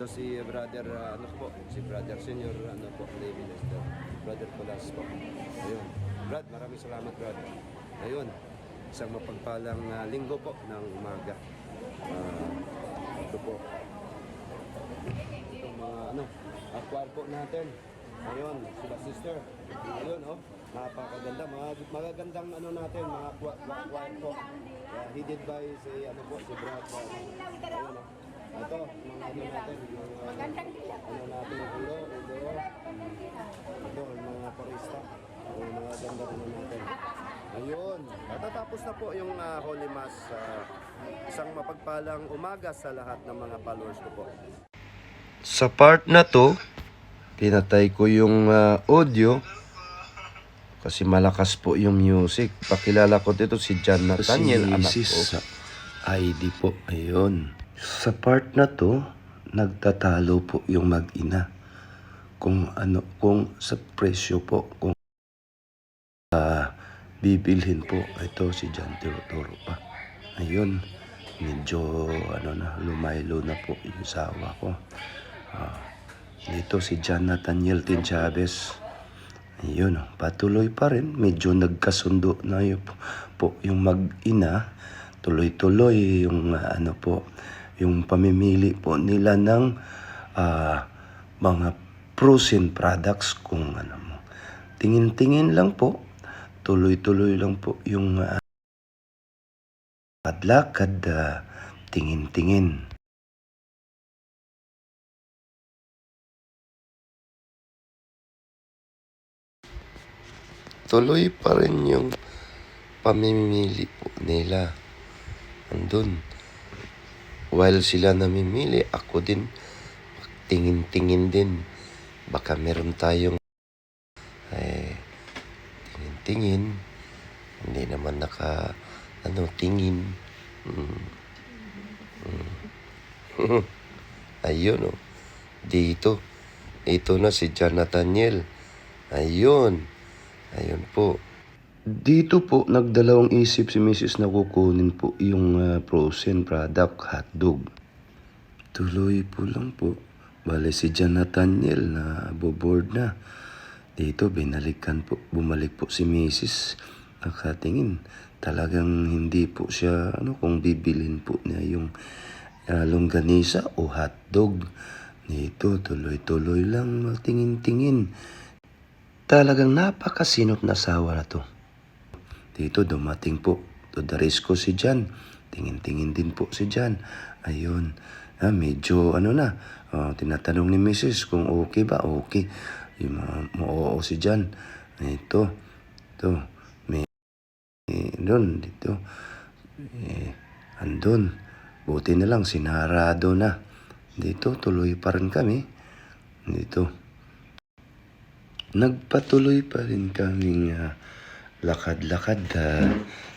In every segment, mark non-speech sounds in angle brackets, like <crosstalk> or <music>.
Ito si brother, ah, ano po, si brother senior, ano po, Navy Lester. Brother Pulas po. Ayun. Brad, maraming salamat, Brad. Ayun. Isang mapagpalang ah, linggo po ng umaga. Ah, ito po. Itong mga ano, aquar po natin. Ayun, sila sister. Ayun, oh. Napakaganda. Mga, magagandang ano natin, mga aqua po. Uh, headed by si, ano po, si Brad. ayun, oh. Ito, mga ano natin, mga ano natin, ulo, ulo. Ito, yung mga parista. Yung mga ganda ano natin. Ayun. Natatapos na po yung ah, Holy Mass. ah, isang mapagpalang umaga sa lahat ng mga followers ko po. Sa part na to, pinatay ko yung ah, audio kasi malakas po yung music. Pakilala ko dito si John Nathaniel, anak ko. Sa ID po, ayun. Sa part na to, nagtatalo po yung mag-ina. Kung ano, kung sa presyo po, kung ah, bibilhin po, ito si John Teodoro pa. Ayun, medyo ano na, lumaylo na po yung sawa ko. Ah, dito si John Nathaniel Tin. Ayun, patuloy pa rin. Medyo nagkasundo na yun po, po yung mag-ina. Tuloy-tuloy yung ah, ano po, yung pamimili po nila ng ah, mga frozen products kung ano mo. Tingin-tingin lang po, tuloy-tuloy lang po yung ah, lakad-lakad, ah, tingin-tingin. tuloy pa rin yung pamimili po nila. Andun. While sila namimili, ako din tingin-tingin din. Baka meron tayong eh, tingin-tingin. Hindi naman naka ano, tingin. Mm. Mm. <laughs> Ayun oh. Dito. Ito na si John Nathaniel. Ayun. Ayun po. Dito po, nagdalawang isip si Mrs. na kukunin po yung ah, frozen product hotdog. Tuloy po lang po. Bale si Nathaniel na boboard na. Dito, binalikan po, bumalik po si Mrs. Nakatingin. Talagang hindi po siya, ano, kung bibilin po niya yung ah, longganisa o hotdog. Dito, tuloy-tuloy lang, tingin-tingin. Talagang napakasinop na sawa na to. Dito dumating po to the si Jan. Tingin-tingin din po si Jan. Ayun. Ah, medyo ano na. ah, tinatanong ni Mrs. kung okay ba. Okay. Yung mga oo si Jan. Ito. Ito. May eh, doon. Dito. Eh, andun. Buti na lang sinarado na. Dito tuloy pa rin kami. Dito. Nagpatuloy pa rin kaming ah, lakad-lakad, ah,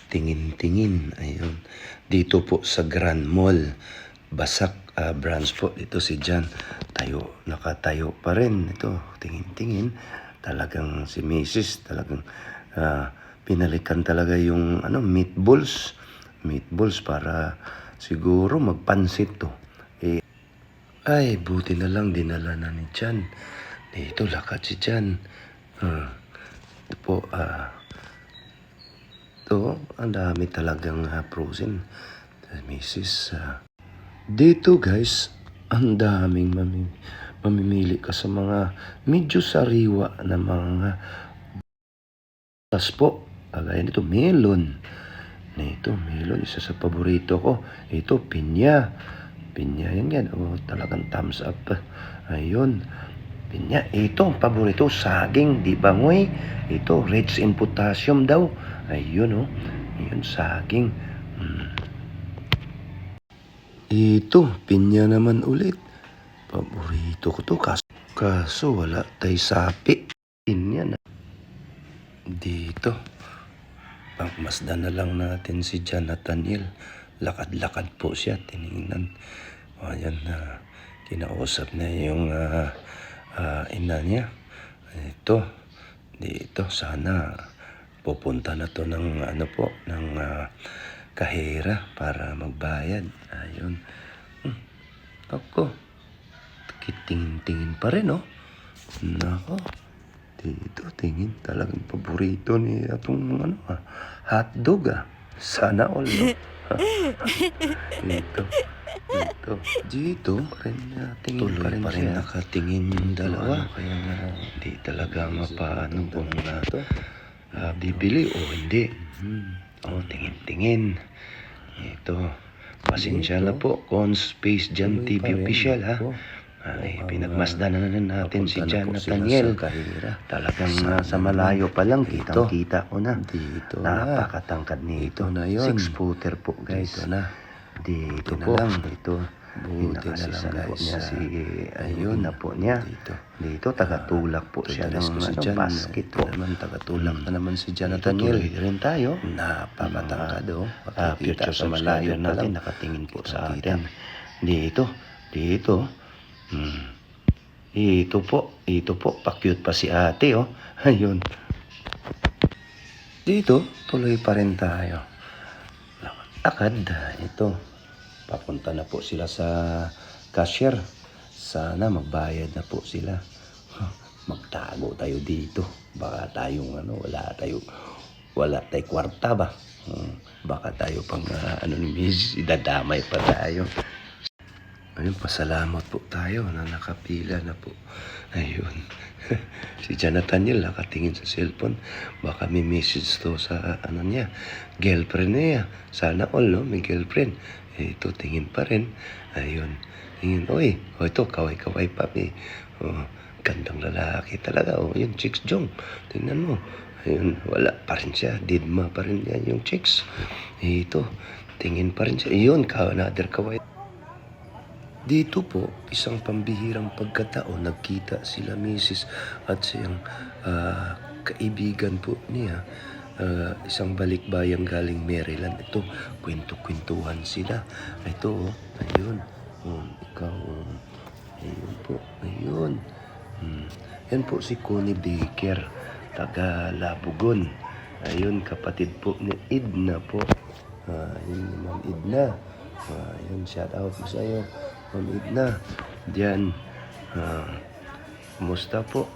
tingin-tingin. Ayun. Dito po sa Grand Mall, Basak ah, branch po. Dito si Jan. Tayo, nakatayo pa rin. Ito, tingin-tingin. Talagang si Mrs. talagang ah, pinalikan talaga yung ano, meatballs. Meatballs para siguro magpansit to. Eh, ay, buti na lang dinala na ni Jan. Dito, lakad si Jan. Hmm. Ito po, ah... ito, ang dami talagang ah, frozen. Uh, Mrs. ah. dito, guys, ang daming mami, mamimili ka sa mga medyo sariwa na mga tas po. Kagaya nito, melon. Nito, melon, isa sa paborito ko. Ito, pinya. Pinya yan yan. Oh, talagang thumbs up. Ayun. Pinya. Ito, paborito, saging, di ba? Ito, rich in potassium daw. Ayun, oh. Ayun, saging. Hmm. Ito, pinya naman ulit. Paborito ko to. Kaso, kaso wala tay sapi. Pinya na. Dito. Pagmasdan na lang natin si John Nathaniel. Lakad-lakad po siya. Tinignan. O, ayan na. kinausap na yung ah, ah, ina niya. Ito. Dito. Sana pupunta na to ng ano po, ng ah, kahera para magbayad. Ayun. Hmm. Ako. Kitingin-tingin pa rin, oh. Nako. Dito, tingin talagang paborito ni atong ano, ah, hotdog, ah. Sana all, no? dito. Dito. Dito, rin uh, tingin Tuloy pa rin, pa rin siya. nakatingin yung dalawa. Ano, kaya nga, Hindi talaga mapaano kung na ito. Ah, bibili o hindi. O, tingin-tingin. Ito. Pasensya na po, Con Space Jan TV official ha. Ay, pinagmasdan na natin si sila Nathaniel. sa. Talagang Sana nasa malayo pa lang, Dito. kitang-kita ko na. Dito na. Napakatangkad nito. Ito na yun. Six footer po, guys. Dito na. Dito Ito na lang. Ito. Buti na lang, guys, niya ah, si, ayun na po niya. dito. Dito, tagatulak po siya ng ano, Jan. basket po. naman, tagatulak na naman si Jan Nathaniel. rin tayo. Napakatangkad, oh. Ah, Makikita future sa malayo natin, nakatingin po sa atin. Dito, dito. Hmm. Ito po, ito po, pa-cute pa si ate, oh. <laughs> Ayun. Dito, tuloy pa rin tayo. Lakad, ito. Papunta na po sila sa cashier. Sana magbayad na po sila. Magtago tayo dito. Baka tayong ano, wala tayo, wala tayo kwarta ba? Hmm, Baka tayo pang ah, ano ni Miss, idadamay pa tayo. Ayun, pasalamat po tayo na nakapila na po. Ayun. <laughs> si Jonathan Nathaniel nakatingin sa cellphone. Baka may message to sa ano niya. Girlfriend niya. Sana all, no? May girlfriend. Eh, ito, tingin pa rin. Ayun. Tingin, oy. O ito, kaway-kaway pa. Eh. Oh, gandang lalaki talaga. O, yun, chicks jong. Tingnan mo. Ayun, wala pa rin siya. Didma pa rin yan yung chicks. Eh, ito, tingin pa rin siya. Ayun, another kaway. Dito po, isang pambihirang pagkataon, nagkita sila Mrs. at siyang ah, kaibigan po niya, ah, isang balikbayang galing Maryland. Ito, kwento-kwentuhan sila. Ito, oh, ayun, um, ikaw, um, ayun po, ayun. Hmm. Yan po si Connie Baker, taga Labugon. Ayun, kapatid po ni Idna po. Ah, yun naman Idna. Ah, yun, shout out po sa iyo. Ma'am Idna. Diyan. Ah, kumusta po?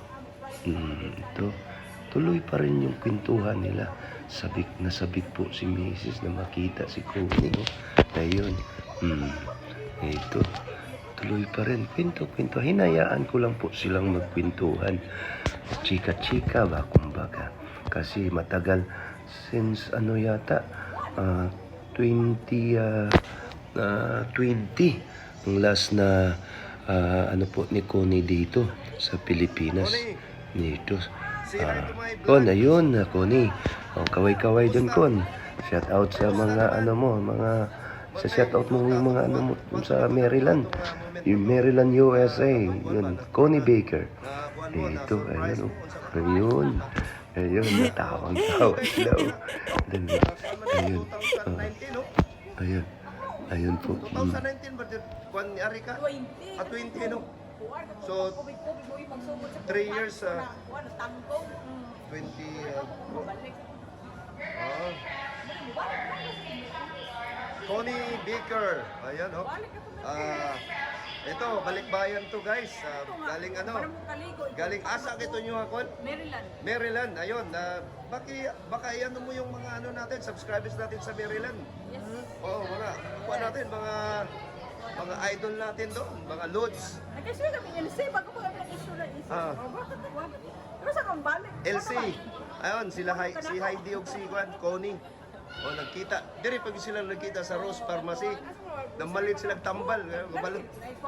Hmm, ito. Tuloy pa rin yung kwentuhan nila. Sabik na sabik po si Mrs. na makita si Connie. No? Ayun. Hmm. Ito. Tuloy pa rin. Kwento, kwento. Hinayaan ko lang po silang magkwentuhan. Chika-chika ba, kumbaga. Kasi matagal since ano yata, ah, 20, ah, ah, 20 ang last na ah, ano po ni Connie dito sa Pilipinas. Dito. Ah, Kon, ayun, ah, Connie. Oh, kaway-kaway dyan, Kon. Shout out sa mga ano mo, mga sa shout out mo yung mga ano mo dun sa Maryland. Yung Maryland, USA. Yun, Connie Baker. Dito, ayun, oh. Ayun. Ayun, natawang-tawa <laughs> sila. oh. Dali. Ayun. Oh. Ayun. Ayun po. Mm. 2019 ba? Kwan ni Arika? 20. Ah, 20 no? So, 3 years sa 20... Uh, ah. Connie Baker. Ayan, oh. Ah, ito, balikbayan to guys. Ah, galing ano? Galing asa kito nyo hakon? Maryland. Maryland, ayun. na baki, baka iyan mo yung mga ano natin, subscribers natin sa Maryland. Yes. Oo, mga, kuha natin, mga, mga idol natin doon, mga loads. Nag-issue kami LC, bago ko kami nag-issue ng LC. Ah. Oh, bakit? Bakit? Pero sa kang balik? LC, ayun, sila, Hai- si Heidi og si Juan, Connie. O, nagkita. Diri pag sila nagkita sa Rose Pharmacy, namalit silang tambal. ngayon, Kabalo.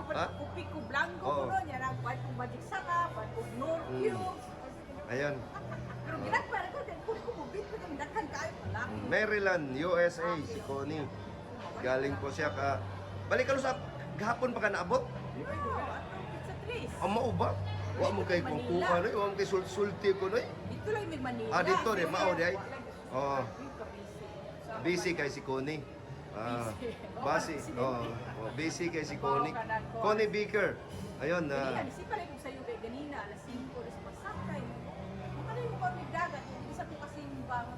Ha? Kupi ko blanco ko niya lang part kong magic saka, part kong nor cubes. Ayun. Pero ginagpara ko din, kung ko bubit ko ng daghan kayo pala. Maryland, USA, si Connie. Galing po siya ka... Balik ka sa gahapon pa ka naabot? Ang mauba. Wa mo kay kukuha noy, wa mo kay sulti ko noy. Dito lang may Manila. Ah, dito rin, mao di ay. Oh. Busy kay si Connie. Ah, busy. <laughs> Oh, oh, oh, busy kay si Connie. Connie Baker. Ayun ah. na. Uh, si pala ko sa Yugay ganina alas 5 oras pasakay. Mo kanay mo ko dagat, hindi sa ko kasi bang